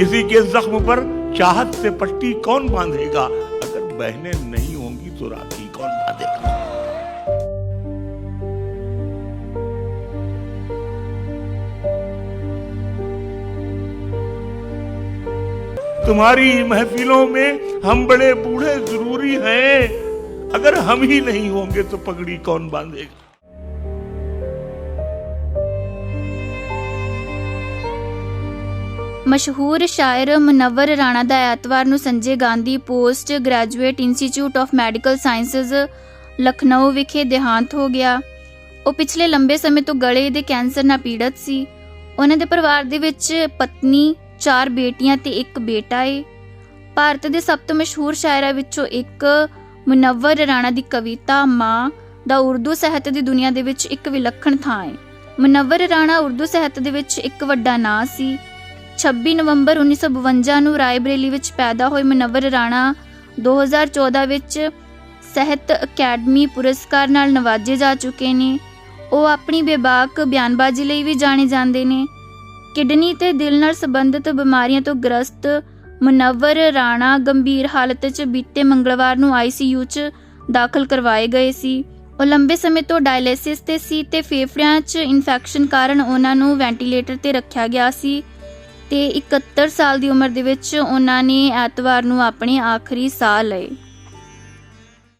किसी के जख्म पर चाहत से पट्टी कौन बांधेगा? अगर बहने नहीं होंगी तो राखी कौन बांधेगा? तुम्हारी महफिलों में हम बड़े बूढ़े ज़रूरी हैं। अगर हम ही नहीं होंगे तो पगड़ी कौन बांधेगा? ਮਸ਼ਹੂਰ ਸ਼ਾਇਰ ਮੁਨੱਵਰ ਰਾਣਾ ਦਾ ਐਤਵਾਰ ਨੂੰ Sanjay Gandhi post graduate institute of medical sciences, Lucknow ਵਿਖੇ ਦੇਹਾਂਤ ਹੋ ਗਿਆ। ਉਹ ਪਿਛਲੇ ਲੰਬੇ ਸਮੇਂ ਤੋਂ ਗਲੇ ਦੇ ਕੈਂਸਰ ਨਾਲ ਪੀੜਤ ਸੀ। ਉਹਨਾਂ ਦੇ ਪਰਿਵਾਰ ਦੇ ਵਿੱਚ ਪਤਨੀ, ਚਾਰ ਬੇਟੀਆਂ ਤੇ ਇੱਕ ਬੇਟਾ ਏ। ਭਾਰਤ ਦੇ ਸਭ ਤੋਂ ਮਸ਼ਹੂਰ ਸ਼ਾਇਰਾਂ ਵਿੱਚੋਂ ਇੱਕ ਮੁਨੱਵਰ ਰਾਣਾ ਦੀ ਕਵਿਤਾ, ਮਾਂ, ਦਾ ਉਰਦੂ ਸਾਹਿਤ ਦੀ ਦੁਨੀਆ ਦੇ ਵਿੱਚ ਇੱਕ ਵਿਲੱਖਣ ਥਾਂ ਹੈ ਮੁਨੱਵਰ ਰਾਣਾ ਉਰਦੂ ਸਾਹਿਤ ਦੇ ਵਿੱਚ ਇੱਕ ਵੱਡਾ ਨਾਂ ਸੀ। 26 ਨਵੰਬਰ 1952 ਨੂੰ ਰਾਏਬਰੇਲੀ ਵਿੱਚ ਪੈਦਾ ਹੋਏ ਮਨਵਰ ਰਾਣਾ 2014 ਵਿੱਚ ਸਾਹਿਤ ਅਕੈਡਮੀ ਪੁਰਸਕਾਰ ਨਾਲ ਨਵਾਜੇ ਜਾ ਚੁੱਕੇ ਨੇ। ਉਹ ਆਪਣੀ ਬੇਬਾਕ ਬਿਆਨਬਾਜ਼ੀ ਲਈ ਵੀ ਜਾਣੇ ਜਾਂਦੇ ਨੇ। ਕਿਡਨੀ ਤੇ ਦਿਲ ਨਾਲ ਸੰਬੰਧਿਤ ਬਿਮਾਰੀਆਂ ਤੋਂ ਗ੍ਰਸਤ ਮਨਵਰ ਰਾਣਾ ਗੰਭੀਰ ਹਾਲਤ 'ਚ ਬੀਤੇ ਮੰਗਲਵਾਰ ਨੂੰ ਆਈਸੀਯੂ 'ਚ ਦਾਖਲ ਕਰਵਾਏ ਗਏ ਸੀ। ਉਹ ਲੰਬੇ ਸਮੇਂ ਤੋਂ ਡਾਇਲਿਸਿਸ ਤੇ ਸੀ ਤੇ ਫੇਫੜਿਆਂ 'ਚ ਇਨਫੈਕਸ਼ਨ ਕਾਰਨ ਉਹਨਾਂ ਨੂੰ ਵੈਂਟੀਲੇਟਰ ਤੇ ਰੱਖਿਆ ਗਿਆ ਸੀ। ਤੇ 71 ਸਾਲ ਦੀ ਉਮਰ ਦੇ ਵਿੱਚ ਉਹਨਾਂ ਨੇ ਐਤਵਾਰ ਨੂੰ ਆਪਣੇ ਆਖਰੀ ਸਾਹ ਲਏ।